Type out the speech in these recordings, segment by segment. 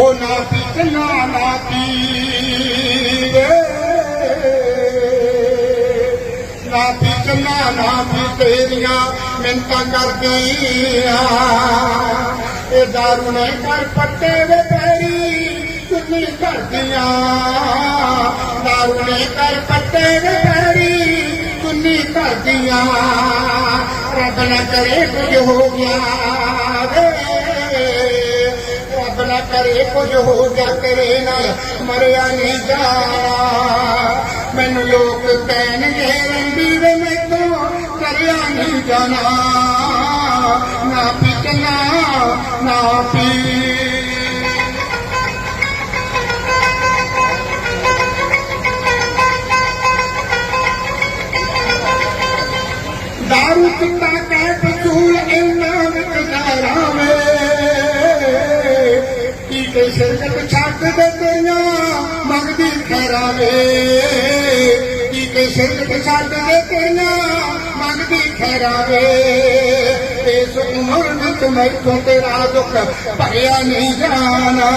ਉਹ ਨਾ ਪੀਤਨਾ ਨਾ ਪੀਵੇ ਨਾ ਪੀਤਨਾ ਨਾ ਪੀ ਤੇਰੀਆਂ ਮਿੰਤਾਂ ਕਰਦੀਆਂ। ਇਹ ਦਾਰੂ ਨੇ ਕਰ ਪੱਟੇ ਵੇ ਪੈਰੀ ਚੁੰਨੀ ਕਰਦੀਆਂ। ਦਾਰੂ ਨੇ ਕਰ ਪੱਟੇ ਵੇ ਪੈਰੀ ਚੁੰਨੀ ਕਰਦੀਆਂ। ਰੱਬ ਨਾ ਕਰੇ ਕੁਝ ਹੋ ਗਿਆ ਵੇ। ਰੱਬ ਨਾ ਕਰੇ, ਕੁਝ ਹੋ ਗਿਆ ਤੇਰੇ ਨਾਲ ਮਰਿਆ ਨਹੀਂ ਜਾਣਾ। ਮੈਨੂੰ ਲੋਕ ਕਹਿਣਗੇ ਰੰਡੀ ਵੇ ਮੈਥੋਂ ਕਰਿਆ ਨਹੀਂ ਜਾਣਾ। ਮੰਗਦੀ ਖੈਰਾਂ ਵੇ ਕੀ ਕੇ ਸਿਰਕਤ ਛੱਡ ਦੇ ਤੇਰੀਆਂ ਮੰਗਦੀ ਖੈਰਾਂ ਇਸ ਉਮਰ ਵਿੱਚ ਮੈਥੋਂ ਤੇਰਾ ਦੁੱਖ ਭਰਿਆ ਨਹੀਂ ਜਾਣਾ।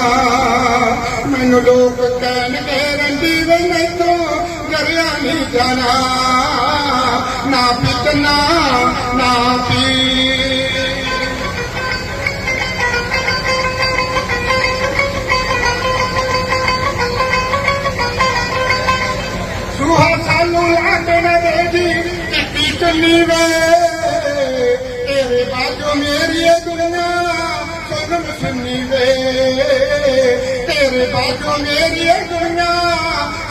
ਮੈਨੂੰ ਲੋਕ ਕਹਿਣਗੇ, ਰੰਡੀ ਵੇ ਮੈਥੋਂ ਕਰਿਆ ਨਹੀਂ ਜਾਣਾ। ਨਾ ਪਿਤਨਾ ਨਾ ਪੀ ਚਿੱਟੀ ਵੇ ਤੇਰੇ ਬਾਜੋ ਮੇਰੀ ਇਹ ਦੁਨੀਆ ਸੋਨਮ ਸੁੰਨੀ ਵੇ ਤੇਰੇ ਬਾਜੋ ਮੇਰੀ ਇਹ ਦੁਨੀਆ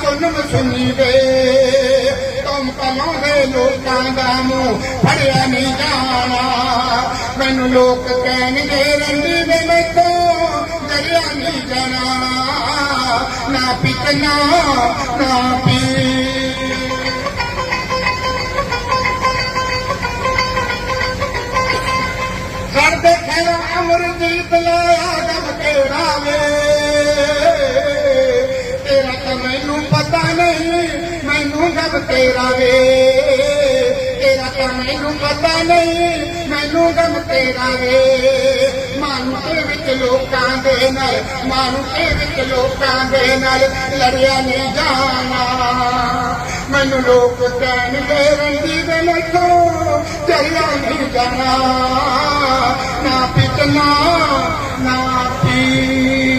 ਸੋਨਮ ਸੁੰਨੀ ਵੇ ਤੁਮ ਕਮਾਉਂਦੇ ਲੋਕਾਂ ਦਾ ਮੂੰਹ, ਫੜਿਆ ਨਹੀਂ ਜਾਣਾ। ਮੈਨੂੰ ਲੋਕ ਕਹਿਣਗੇ ਰੰਡੀ ਵੇ ਮੈਥੋਂ ਦਰਿਆ ਨਹੀਂ ਜਾਣਾ। ਨਾ ਪਿਤਨਾ ਨਾ ਪੀ। ਖੇਰਾ ਅਮਰਜੀਤ ਲਾਇਆ ਗਮ ਤੇਰਾ ਵੇ ਤੇਰਾ ਤਾਂ ਮੈਨੂੰ ਪਤਾ ਨਹੀਂ, ਮੈਨੂੰ ਗਮ ਤੇਰਾ ਵੇ ਤੇਰਾ ਤਾਂ ਮੈਨੂੰ ਪਤਾ ਨਹੀਂ, ਮੈਨੂੰ ਗਮ ਤੇਰਾ ਵੇ ਮਾਨੂੰ ਵਿੱਚ ਲੋਕਾਂ ਦੇ ਨਾਲ ਮਾਨੂੰ ਵਿੱਚ ਲੋਕਾਂ ਦੇ ਨਾਲ ਲੜਿਆ ਨਹੀਂ ਜਾਣਾ। ਮੈਨੂੰ ਲੋਕ ਕਹਿਣਗੇ ਰੰਦੀ ਦੇ ਮੈਥੋਂ ਚਲਿਆ ਨਹੀਂ ਜਾਣਾ। ਨਾ ਪਿਤਨਾ ਨਾ ਪੀ